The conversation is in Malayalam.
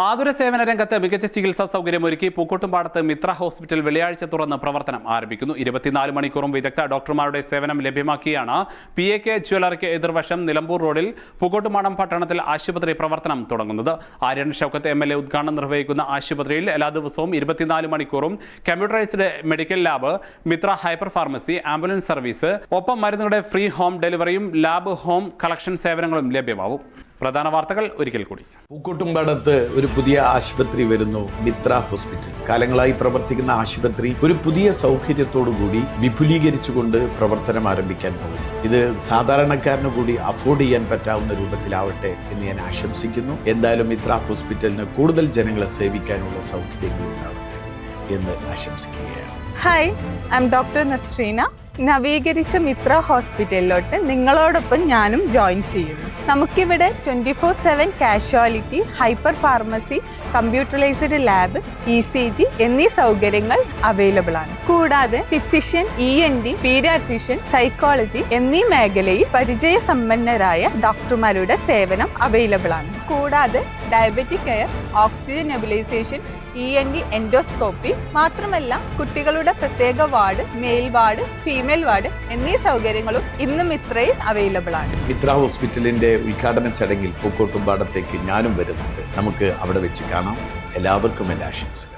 ആതുര സേവന രംഗത്ത് മികച്ച ചികിത്സാ സൗകര്യമൊരുക്കി പൂക്കോട്ടുംപാടത്ത് മിത്ര ഹോസ്പിറ്റൽ വെള്ളിയാഴ്ച തുറന്ന് പ്രവർത്തനം ആരംഭിക്കുന്നു. ഇരുപത്തിനാല് മണിക്കൂറും വിദഗ്ധ ഡോക്ടർമാരുടെ സേവനം ലഭ്യമാക്കിയാണ് പി എ കെ ജ്വല്ലറിക്ക് എതിർവശം നിലമ്പൂർ റോഡിൽ പൂക്കോട്ടുംപാടം പട്ടണത്തിൽ ആശുപത്രി പ്രവർത്തനം തുടങ്ങുന്നത്. Aryan Shoukath M L A ഉദ്ഘാടനം നിർവഹിക്കുന്ന ആശുപത്രിയിൽ എല്ലാ ദിവസവും ഇരുപത്തിനാല് മണിക്കൂറും computerised medical lab Mithra hyper pharmacy ambulance service ഒപ്പം മരുന്നുകളുടെ ഫ്രീ ഹോം ഡെലിവറിയും ലാബ് ഹോം കളക്ഷൻ സേവനങ്ങളും ലഭ്യമാവും. പ്രധാന വാർത്തകൾ ഒരിക്കൽ കൂടി. പൂക്കോട്ടുംപാടത്ത് ഒരു പുതിയ ആശുപത്രി വരുന്നു മിത്ര ഹോസ്പിറ്റൽ. കാലങ്ങളായി പ്രവർത്തിക്കുന്ന ആശുപത്രി ഒരു പുതിയ സൗകര്യത്തോടുകൂടി വിപുലീകരിച്ചുകൊണ്ട് പ്രവർത്തനം ആരംഭിക്കാൻ പോകുന്നു. ഇത് സാധാരണക്കാരന് കൂടി അഫോർഡ് ചെയ്യാൻ പറ്റാവുന്ന രൂപത്തിലാവട്ടെ എന്ന് ഞാൻ ആശംസിക്കുന്നു. എന്തായാലും മിത്ര ഹോസ്പിറ്റലിന് കൂടുതൽ ജനങ്ങളെ സേവിക്കാനുള്ള സൗകര്യങ്ങൾ ഉണ്ടാവട്ടെ എന്ന് ആശംസിക്കുകയാണ്. Hi I M doctor Nasreena നവീകരിച്ച മിത്ര ഹോസ്പിറ്റലിലോട്ട് നിങ്ങളോടൊപ്പം ഞാനും ജോയിൻ ചെയ്യുന്നു. നമുക്കിവിടെ twenty four seven casualty hyper pharmacy computerised lab E C G എന്നീ സൗകര്യങ്ങൾ അവൈലബിൾ ആണ്. കൂടാതെ physician E N T paediatrician psychology എന്നീ മേഖലയിൽ പരിചയസമ്പന്നരായ ഡോക്ടർമാരുടെ സേവനം അവൈലബിൾ ആണ്. കൂടാതെ diabetic care oxygen nebulisation E N T endoscopy മാത്രമല്ല കുട്ടികളുടെ പ്രത്യേക ward male ward female ward എന്നീ സൗകര്യങ്ങളും ഇന്നും ഇത്രയും അവൈലബിൾ ആണ്. മിത്ര ഹോസ്പിറ്റലിന്റെ ഉദ്ഘാടന ചടങ്ങിൽ പൂക്കോട്ടുംപാടത്തേക്ക് ഞാനും വരുന്നുണ്ട്. നമുക്ക് അവിടെ വെച്ച് കാണാം. എല്ലാവർക്കും എന്റെ ആശംസകൾ.